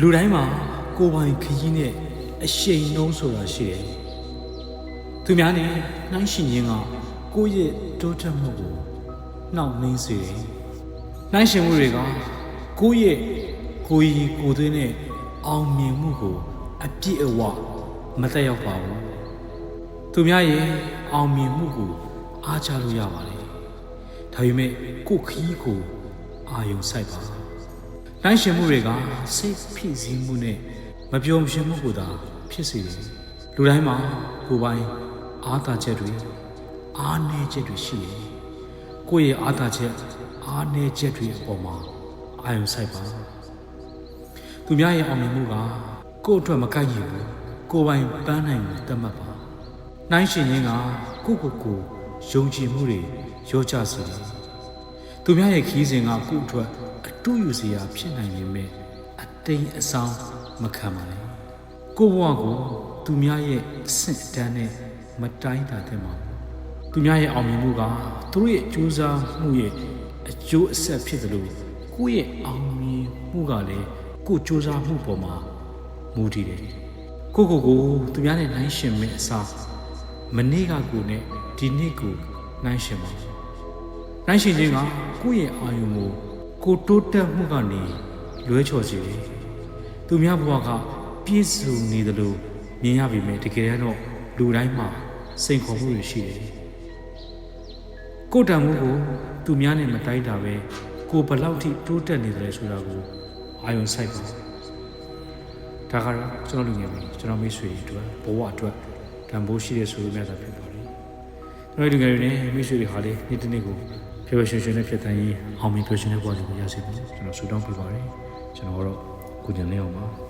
လူတိုင်းမှာကိုယ်ပိုင်ခရီးနဲ့အရှိန်နှုံးဆိုတာရှိတယ်သူများနဲ့နှိုင်းရှင်ခြင်းကကိုယ့်ရဲ့တိုးတက်မှုကိုနှောင့်နှေးစေတယ်နှိုင်းရှင်မှုတွေကကိုယ့်ရဲ့ကိုယ်ရည်ကိုယ်သွေးနဲ့အောင်မြင်မှုကိုအပြည့်အဝမတက်ရောက်ပါဘူးသူများရဲ့အောင်မြင်မှုကိုအားချလို့ရပါတယ်ဒါပေမဲ့ကိုယ့်ခရီးကိုအာယုံစိုက်ပါ။ နိုင်ရှင်မှုတွေကစိတ်ဖိစီးမှုနဲ့မပြောမရှင်မှုကိုသာဖြစ်စေတယ်။လူတိုင်းမှာကိုယ်ပိုင်အားသာချက်တွေအားနည်းချက်တွေရှိတယ်။ကိုယ့်ရဲ့အားသာချက်အားနည်းချက်တွေအပေါ်မှာအာရုံစိုက်ပါ။သူများရဲ့အောင်မြင်မှုကကိုယ့်အတွက်မကိုက်ရဘူး။ကိုယ်ပိုင်ပန်းနိုင်ကိုတတ်မှတ်ပါ။နိုင်ရှင်ခြင်းကကိုယ့်ကိုယ်ကိုယုံကြည်မှုတွေရောကြစေတယ်။ သူများရဲ့ခီးစဉ်ကကိုယ့်အတွက်အတူယူစရာဖြစ်နိုင်ပေမဲ့အတိမ်အဆောင်မခံပါနဲ့ကိုယ့်ဘဝကိုသူများရဲ့အဆင့်အတန်းနဲ့မတိုင်းတာတဲ့မှာသူများရဲ့အောင်မြင်မှုကသူတို့ရဲ့ကြိုးစားမှုရဲ့အကျိုးအဆက်ဖြစ်တယ်လို့ကိုယ့်ရဲ့အောင်မြင်မှုကလည်းကိုယ့်ကြိုးစားမှုပေါ်မှာမူတည်တယ်ကိုယ့်ကိုယ်ကိုသူများနဲ့နိုင်ရှင်မဲ့အစားမနေ့ကကိုယ်နဲ့ဒီနေ့ကိုနိုင်ရှင်ပါ နိုင်ရှင်ချင်းကကိုယ့်ရဲ့အာယုံကိုကိုတိုးတက်မှုကနေလွဲချော်စေတယ်။သူများဘဝကပြည့်စုံနေတယ်လို့မြင်ရပေမဲ့တကယ်တော့လူတိုင်းမှာစိန်ခေါ်မှုတွေရှိတယ်။ကိုယ်တန်မှုကိုသူများနဲ့မတိုင်းတာပဲကိုဘယ်လောက်ထိတိုးတက်နေတယ်လဲဆိုတာကိုအာယုံစိုက်ပါဒါကတော့ကျွန်တော်လူငယ်တွေကျွန်တော်မိတ်ဆွေတွေအတွက်ဘဝအတွက်တန်ဖိုးရှိတဲ့ဆိုလိုမြတ်တာဖြစ်ပါတယ်။ကျွန်တော်တို့ငယ်တွေနဲ့မိတ်ဆွေတွေဟာလေနေ့တစ်နေ့ကို ဖြေဖြေရွှင်ရွှင်နဲ့ဖြစ်တန်းရေးအောင်မြင်ပြောရှင်တဲ့ဘဝတွေကိုရစေဖို့ကျွန်တော်ဆုတောင်းပေးပါတယ်ကျွန်တော်ကတော့ကုညင်လေးအောင်ပါ